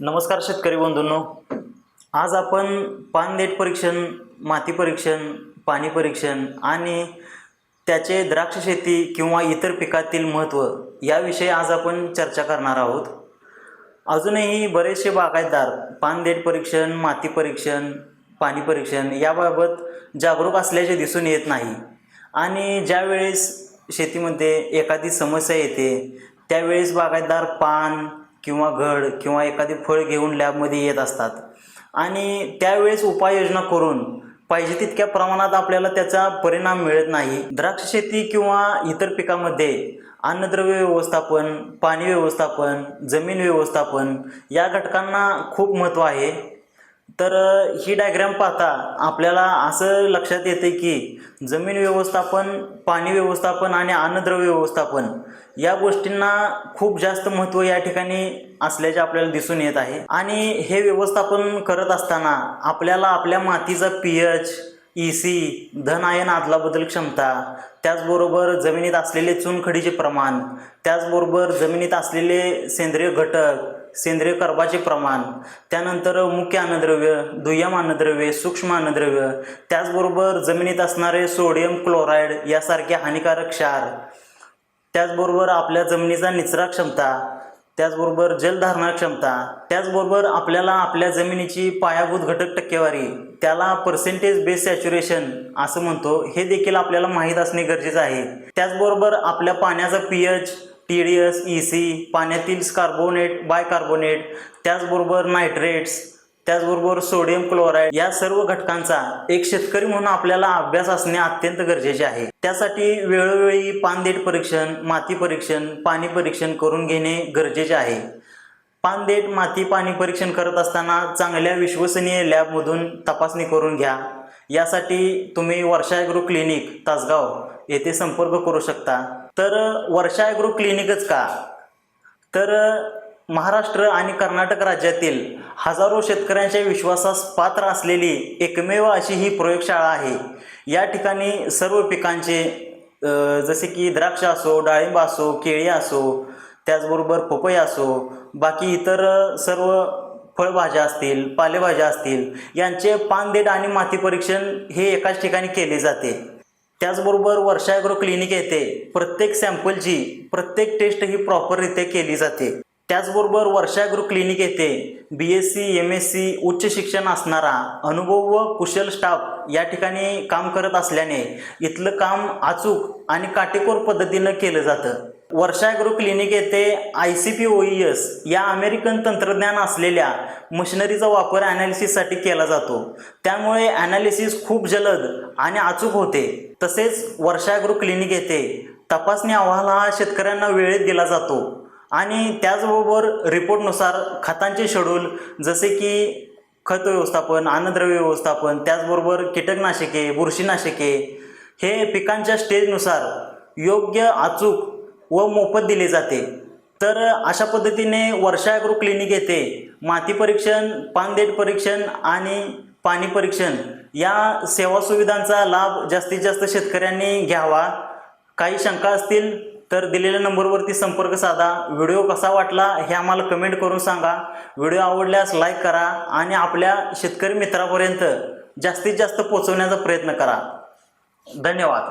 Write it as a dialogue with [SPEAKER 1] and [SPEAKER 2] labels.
[SPEAKER 1] नमस्कार शेतकरी बंधूंनो. आज आपण पानदेट परीक्षण माती परीक्षण पाणी परीक्षण आणि त्याचे द्राक्ष शेती किंवा इतर पिकातील महत्त्व याविषयी आज आपण चर्चा करणार आहोत. अजूनही बरेचसे बागायतदार पानदेट परीक्षण माती परीक्षण पाणी परीक्षण याबाबत जागरूक असल्याचे दिसून येत नाही. आणि ज्यावेळेस शेतीमध्ये एखादी समस्या येते त्यावेळेस बागायतदार पान किंवा घड किंवा एखादे फळ घेऊन लॅबमध्ये येत असतात. आणि त्यावेळेस उपाययोजना करून पाहिजे तितक्या प्रमाणात आपल्याला त्याचा परिणाम मिळत नाही. द्राक्ष शेती किंवा इतर पिकामध्ये अन्नद्रव्य व्यवस्थापन पाणी व्यवस्थापन जमीन व्यवस्थापन या घटकांना खूप महत्त्व आहे. तर ही डायग्राम पाहता आपल्याला असं लक्षात येते की जमीन व्यवस्थापन पाणी व्यवस्थापन आणि अन्नद्रव्य व्यवस्थापन या गोष्टींना खूप जास्त महत्त्व या ठिकाणी असल्याचे आपल्याला दिसून येत आहे. आणि हे व्यवस्थापन करत असताना आपल्याला आपल्या मातीचा पी एच ई सी धन आयन आदलाबदल क्षमता त्याचबरोबर जमिनीत असलेले चुनखडीचे प्रमाण त्याचबरोबर जमिनीत असलेले सेंद्रिय घटक सेंद्रिय कर्बाचे प्रमाण त्यानंतर मुख्य अन्नद्रव्य दुय्यम अन्नद्रव्य सूक्ष्म अन्नद्रव्य त्याचबरोबर जमिनीत असणारे सोडियम क्लोराईड यासारखे हानिकारक क्षार त्याचबरोबर आपल्या जमिनीचा निचरा क्षमता त्याचबरोबर जलधारणा क्षमता त्याचबरोबर आपल्याला आपल्या जमिनीची पायाभूत घटक टक्केवारी त्याला पर्सेंटेज बेस सॅच्युरेशन असं म्हणतो हे देखील आपल्याला माहीत असणे गरजेचं आहे. त्याचबरोबर आपल्या पाण्याचा P H T D S E C पाण्यातील कार्बोनेट बायकार्बोनेट त्याचबरोबर नायट्रेट्स त्याचबरोबर सोडियम क्लोराईड या सर्व घटकांचा एक शेतकरी म्हणून आपल्याला अभ्यास असणे अत्यंत गरजेचे आहे. त्यासाठी वेळोवेळी पानदेट परीक्षण माती परीक्षण पाणी परीक्षण करून घेणे गरजेचे आहे. पानदेट माती पाणी परीक्षण करत असताना चांगल्या विश्वसनीय लॅबमधून तपासणी करून घ्या. यासाठी तुम्ही वर्षा ॲग्रो क्लिनिक तासगाव येथे संपर्क करू शकता. तर वर्षा ॲग्रो क्लिनिकच का? तर महाराष्ट्र आणि कर्नाटक राज्यातील हजारो शेतकऱ्यांच्या विश्वासास पात्र असलेली एकमेव अशी ही प्रयोगशाळा आहे. या ठिकाणी सर्व पिकांचे जसे की द्राक्ष असो डाळिंब असो केळी असो त्याचबरोबर पपई असो बाकी इतर सर्व फळभाज्या असतील पालेभाज्या असतील यांचे पानदेट आणि माती परीक्षण हे एकाच ठिकाणी केले जाते. त्याचबरोबर वर्षा ॲग्रो क्लिनिक येथे प्रत्येक सॅम्पलची प्रत्येक टेस्ट ही प्रॉपररित्या केली जाते. त्याचबरोबर वर्षा ॲग्रो क्लिनिक येथे B S C M S C उच्च शिक्षण असणारा अनुभव व कुशल स्टाफ या ठिकाणी काम करत असल्याने इथलं काम अचूक आणि काटेकोर पद्धतीनं केलं जातं. वर्षाग्रो क्लिनिक येथे I C P O E S या अमेरिकन तंत्रज्ञान असलेल्या मशिनरीचा वापर ॲनालिसिससाठी केला जातो. त्यामुळे ॲनालिसिस खूप जलद आणि अचूक होते. तसेच वर्षाग्रो क्लिनिक येथे तपासणी अहवाल हा शेतकऱ्यांना वेळेत दिला जातो आणि त्याचबरोबर रिपोर्टनुसार खतांचे शेड्यूल जसे की खत व्यवस्थापन अन्नद्रव्य व्यवस्थापन त्याचबरोबर कीटकनाशके बुरशीनाशके हे पिकांच्या स्टेजनुसार योग्य अचूक व मोफत दिले जाते. तर अशा पद्धतीने वर्षाग्रो क्लिनिक येथे माती परीक्षण पानदेट परीक्षण आणि पाणी परीक्षण या सेवा सुविधांचा लाभ जास्तीत जास्त शेतकऱ्यांनी घ्यावा. काही शंका असतील तर दिलेल्या नंबरवरती संपर्क साधा. व्हिडिओ कसा वाटला हे आम्हाला कमेंट करून सांगा. व्हिडिओ आवडल्यास लाईक करा आणि आपल्या शेतकरी मित्रापर्यंत जास्तीत जास्त पोचवण्याचा प्रयत्न करा. धन्यवाद.